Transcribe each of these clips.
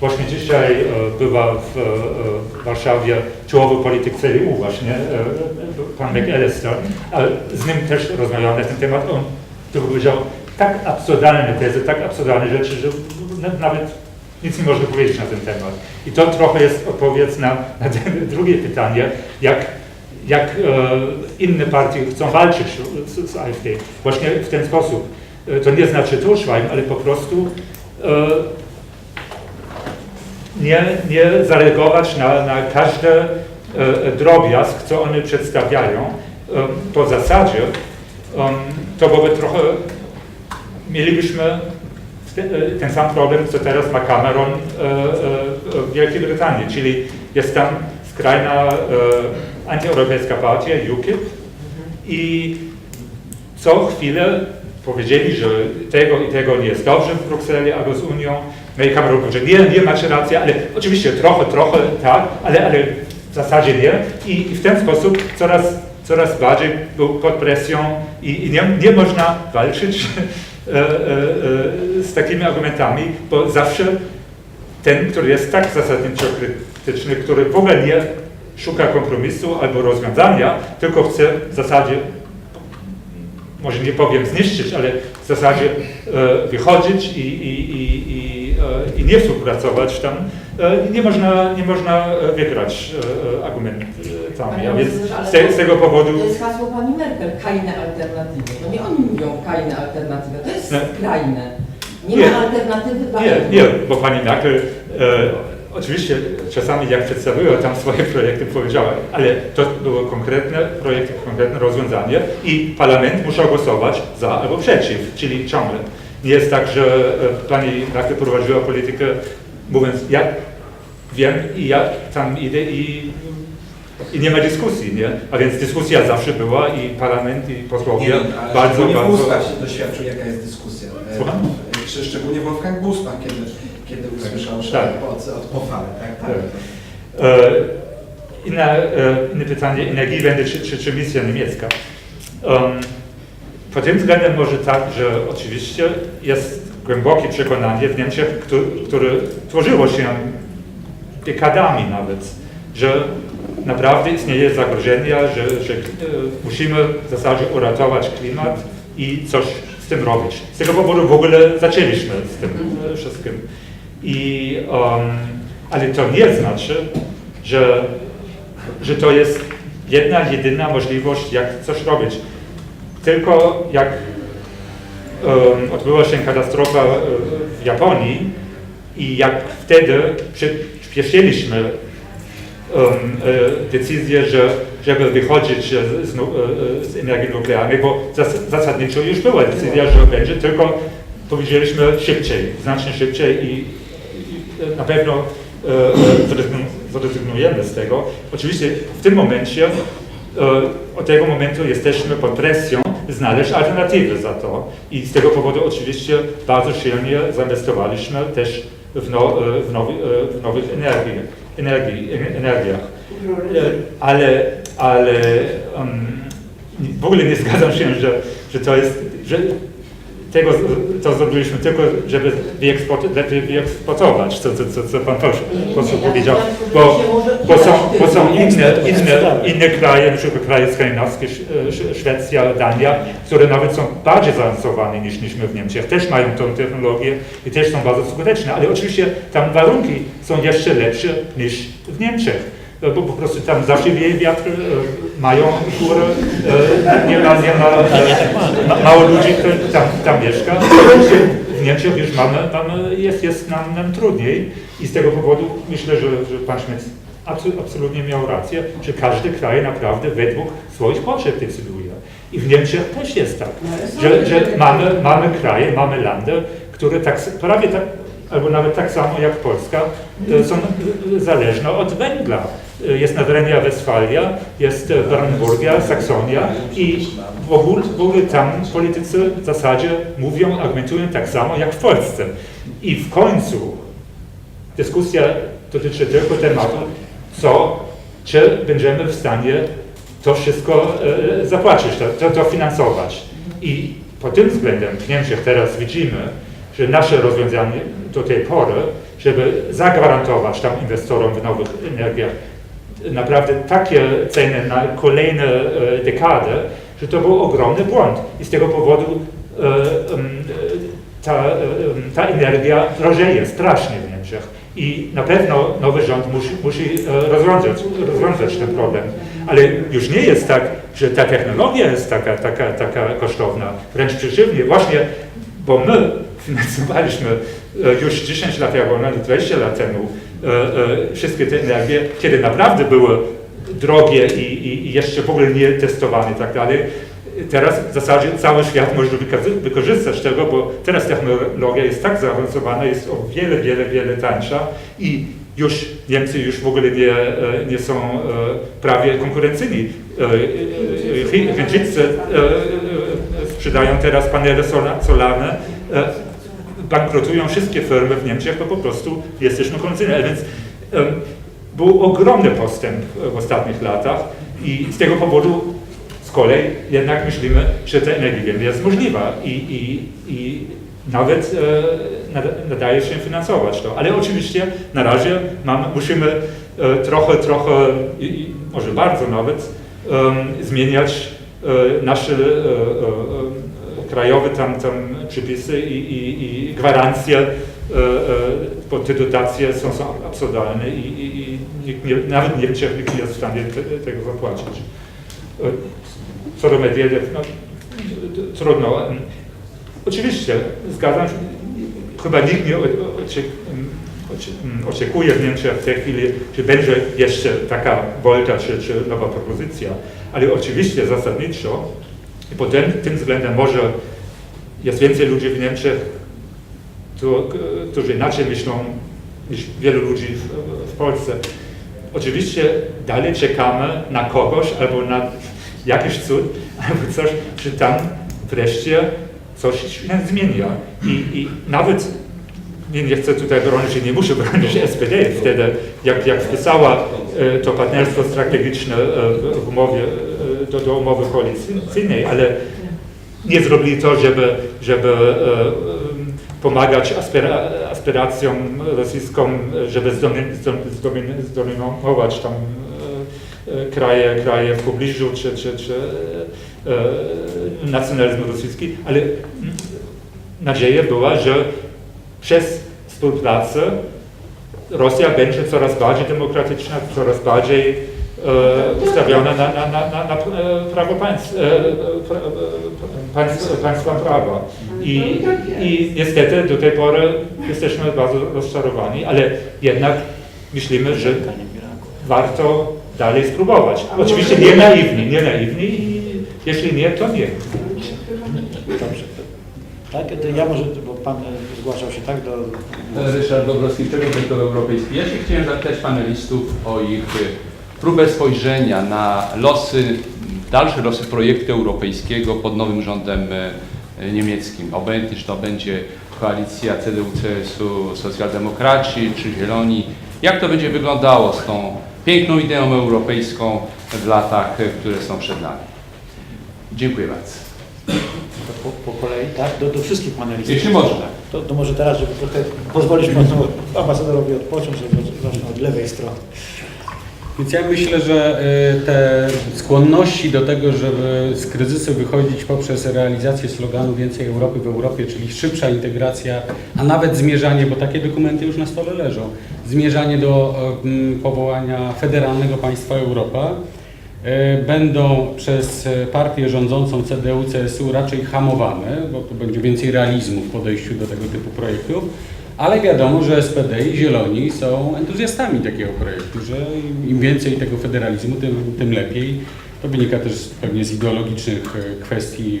Właśnie dzisiaj e, była w, e, w Warszawie czołowy polityk CDU właśnie, e, pan McAllister, z nim też rozmawiałem na ten temat. On to powiedział tak absurdalne tezy, tak absurdalne rzeczy, że na- nawet nic nie można powiedzieć na ten temat. I to trochę jest odpowiedź na, na drugie pytanie, jak, jak e, inne partie chcą walczyć z, z AfD. Właśnie w ten sposób. E, to nie znaczy totschweigen, ale po prostu e, nie, nie zareagować na, na każdy e, drobiazg, co one przedstawiają. E, po zasadzie em, to byłoby trochę, mielibyśmy e, ten sam problem, co teraz ma Cameron e, e, w Wielkiej Brytanii, czyli jest tam skrajna e, antyeuropejska partia UKIP i co chwilę powiedzieli, że tego i tego nie jest dobrze w Brukseli albo z Unią. I Cameron powiedział, nie, nie macie racji, ale oczywiście trochę, trochę tak, ale, ale w zasadzie nie. I, i w ten sposób coraz, coraz bardziej był pod presją i, i nie, nie można walczyć e, e, e, z takimi argumentami, bo zawsze ten, który jest tak zasadniczo krytyczny, który w ogóle nie szuka kompromisu albo rozwiązania, tylko chce w zasadzie może nie powiem zniszczyć, ale w zasadzie e, wychodzić i, i, i, i, i nie współpracować tam, e, nie, można, nie można e, wygrać e, e, argumentami. A więc z, z tego powodu To jest hasło pani Merkel, kajne alternatywy. To nie oni mówią kajne alternatywy, to jest Nie. skrajne. Nie, Nie. ma alternatywy dla Nie, nie, bo pani Merkel e, oczywiście czasami jak przedstawiła tam swoje projekty powiedziała, ale to było konkretne projekty, konkretne rozwiązanie i parlament musiał głosować za albo przeciw, czyli ciągle. Nie jest tak, że e, pani Merkel prowadziła politykę mówiąc, ja wiem i ja tam idę i, i nie ma dyskusji, nie? A więc dyskusja zawsze była i parlament i posłowie Nie, ale bardzo, szczególnie bardzo... Wolfgang się doświadczył, jaka jest dyskusja. E, Słucham? Szczególnie Wolfgang Busbach, kiedy, kiedy usłyszał, że Tak. od, od pofale, tak? tak. Tak. E, Inne, e, inne pytanie, Energiewende czy, czy, czy misja niemiecka. Um, pod tym względem może tak, że oczywiście jest głębokie przekonanie w Niemczech, które, które tworzyło się dekadami nawet, że naprawdę istnieje zagrożenie, że, że e, musimy w zasadzie uratować klimat i coś z tym robić. Z tego powodu w ogóle zaczęliśmy z tym wszystkim. I, um, ale to nie znaczy, że, że to jest jedna, jedyna możliwość, jak coś robić. Tylko jak um, odbyła się katastrofa e, w Japonii i jak wtedy przyspieszyliśmy um, decyzję, że, żeby wychodzić z, e, z energii nuklearnej, bo zas, zasadniczo już była decyzja, że będzie, tylko powiedzieliśmy szybciej, znacznie szybciej i, i na pewno e, zrezygnu- zrezygnujemy z tego. Oczywiście w tym momencie, od tego momentu jesteśmy pod presją znaleźć alternatywy za to i z tego powodu oczywiście bardzo silnie zainwestowaliśmy też w, no, e, w, e, w nowych energii, energii, energiach. E, Ale, ale um, w ogóle nie zgadzam się, że, że to jest, że tego to zrobiliśmy tylko, żeby wyeksportować, co, co, co, pan poseł ja powiedział, bo, bo są, bo są inne, inne, inne kraje, przykład kraje skandynawskie, Sz- Szwecja, Dania, które nawet są bardziej zaawansowane niż, niż my w Niemczech, też mają tą technologię i też są bardzo skuteczne, ale oczywiście tam warunki są jeszcze lepsze niż w Niemczech. E, Bo po prostu tam zawsze wieje wiatr, e, mają góry, e, nie ma, nie ma, e, ma mało ludzi, tam, tam mieszka. W Niemczech już mamy, mamy jest, jest nam, nam trudniej i z tego powodu myślę, że, że pan absu- absolutnie miał rację, że każdy kraj naprawdę według swoich potrzeb decyduje. I w Niemczech też jest tak, że, że mamy, mamy kraje, mamy landy, które tak, prawie tak, albo nawet tak samo jak Polska, są zależne od węgla. E, Jest Nadrenia Westfalia, jest e, Brandenburgia, Saksonia i w ogóle, w ogóle tam politycy w zasadzie mówią, argumentują tak samo jak w Polsce. I w końcu dyskusja dotyczy tylko tematu, co, czy będziemy w stanie to wszystko e, zapłacić, to, to, to finansować. I pod tym względem w Niemczech teraz widzimy, że nasze rozwiązanie do tej pory żeby zagwarantować tam inwestorom w nowych energiach naprawdę takie ceny na kolejne e, dekady, że to był ogromny błąd. I z tego powodu e, ta, e, ta energia drożeje strasznie w Niemczech. I na pewno nowy rząd musi, musi rozwiązać, rozwiązać ten problem. Ale już nie jest tak, że ta technologia jest taka, taka, taka kosztowna. Wręcz przeciwnie, właśnie, bo my finansowaliśmy już 10 lat albo nawet 20 lat temu wszystkie te energie, kiedy naprawdę były drogie i, i, i jeszcze w ogóle nie testowane i tak dalej. Teraz w zasadzie cały świat może wykorzystać tego, bo teraz technologia jest tak zaawansowana, jest o wiele, wiele, wiele tańsza i już Niemcy już w ogóle nie, e, nie są e, prawie konkurencyjni. E, e, e, Chi- Chińczycy e, e, sprzedają teraz panele sola- solarne, e, bankrutują wszystkie firmy w Niemczech, to po prostu jesteśmy konkurencyjni. Więc em, był ogromny postęp w ostatnich latach i z tego powodu z kolei jednak myślimy, że ta energia jest możliwa i, i, i nawet e, nada- nadaje się finansować to. Ale oczywiście na razie musimy e, trochę, trochę, i, może bardzo nawet, zmieniać e, nasze e, e, e, krajowe tam, tam przepisy i, i, i gwarancje, e, e, bo te dotacje są, są absurdalne i, i, i nie, nawet w Niemczech nikt nie jest w stanie te, tego zapłacić. E, Co do Medvedev, no, trudno. Oczywiście, zgadzam się, chyba nikt nie oczekuje w Niemczech w tej chwili, że będzie jeszcze taka wolta czy, czy nowa propozycja, ale oczywiście zasadniczo i pod tym, tym względem może jest więcej ludzi w Niemczech, którzy inaczej myślą niż wielu ludzi w, w Polsce. Oczywiście dalej czekamy na kogoś albo na jakiś cud, albo coś, że tam wreszcie coś się zmienia. I, i nawet nie, nie chcę tutaj bronić, że nie muszę bronić SPD wtedy, jak, jak wpisała e, to partnerstwo strategiczne e, w- umowie, do, do umowy koalicyjnej, ale nie zrobili to, żeby, żeby e, em, pomagać aspira, aspiracjom rosyjskom, żeby zdomin, zdomin, zdomin, zdominować tam e, e, kraje, kraje w pobliżu, czy, czy, czy e, e, nacjonalizm rosyjski, ale nadzieja była, że przez współpracę Rosja będzie coraz bardziej demokratyczna, coraz bardziej e, ustawiona na, na, na, na, na e, prawo państw, e, państw, państwa prawa. I, I niestety do tej pory jesteśmy bardzo rozczarowani, ale jednak myślimy, że warto dalej spróbować. Oczywiście nie naiwni, nie naiwni i jeśli nie, to nie. Dobrze. Tak, to ja może, bo Pan zgłaszał się tak do... Ryszard Dobrowski, Sektor Europejski. Ja się chciałem zapytać panelistów o ich próbę spojrzenia na losy, dalsze losy projektu europejskiego pod nowym rządem y, niemieckim. Obojętnie, czy to będzie koalicja CDU-CSU, socjaldemokraci czy zieloni. Jak to będzie wyglądało z tą piękną ideą europejską w latach, y, które są przed nami? Dziękuję bardzo. Po, po kolei, tak? Do, do wszystkich panelistów. Jeśli można. To, to może teraz, żeby trochę pozwolić Panu ambasadorowi odpocząć, żeby zacznę od lewej strony. Więc ja myślę, że y, te skłonności do tego, żeby z kryzysu wychodzić poprzez realizację sloganu Więcej Europy w Europie, czyli szybsza integracja, a nawet zmierzanie, bo takie dokumenty już na stole leżą, zmierzanie do m, powołania federalnego państwa Europa, y, będą przez partię rządzącą CDU-CSU raczej hamowane, bo tu będzie więcej realizmu w podejściu do tego typu projektów. Ale wiadomo, że SPD i Zieloni są entuzjastami takiego projektu, że im- więcej tego federalizmu, tym, tym lepiej. To wynika też pewnie z ideologicznych e, kwestii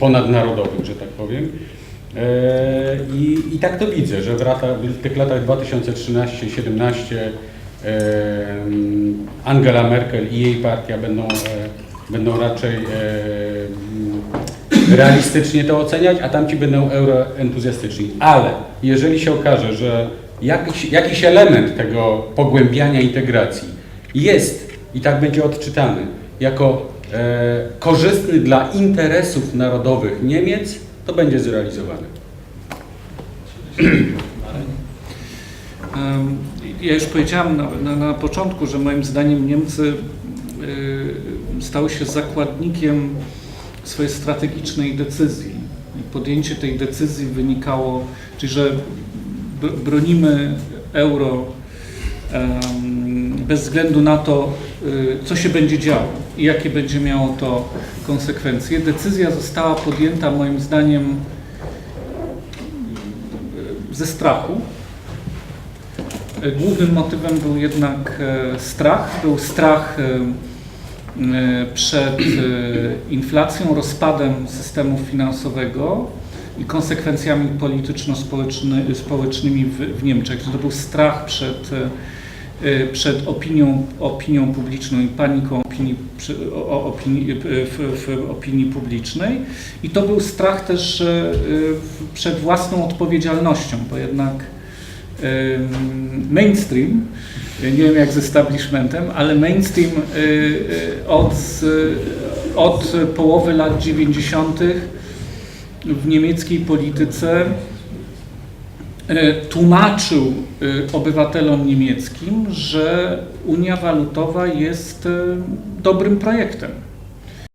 ponadnarodowych, że tak powiem. E, I, I tak to widzę, że w, lata, w tych latach 2013-17 Angela Merkel i jej partia będą, e, będą raczej realistycznie to oceniać, a tamci będą euroentuzjastyczni. Ale jeżeli się okaże, że jakiś, jakiś element tego pogłębiania integracji jest i tak będzie odczytany jako e, korzystny dla interesów narodowych Niemiec, to będzie zrealizowany. Ja już powiedziałem na, na, na początku, że moim zdaniem Niemcy y, stały się zakładnikiem swojej strategicznej decyzji. I podjęcie tej decyzji wynikało, czyli że br- bronimy euro bez względu na to, y, co się będzie działo i jakie będzie miało to konsekwencje. Decyzja została podjęta moim zdaniem ze strachu. Głównym motywem był jednak e, strach. Był strach e, przed e, inflacją, rozpadem systemu finansowego i konsekwencjami polityczno-społecznymi w, w Niemczech. To był strach przed, e, przed opinią, opinią publiczną i paniką opinii, opinii, w, w opinii publicznej. I to był strach też przed własną odpowiedzialnością, bo jednak mainstream, nie wiem jak z establishmentem, ale mainstream y, y, od, y, od połowy lat 90. w niemieckiej polityce tłumaczył obywatelom niemieckim, że Unia Walutowa jest dobrym projektem.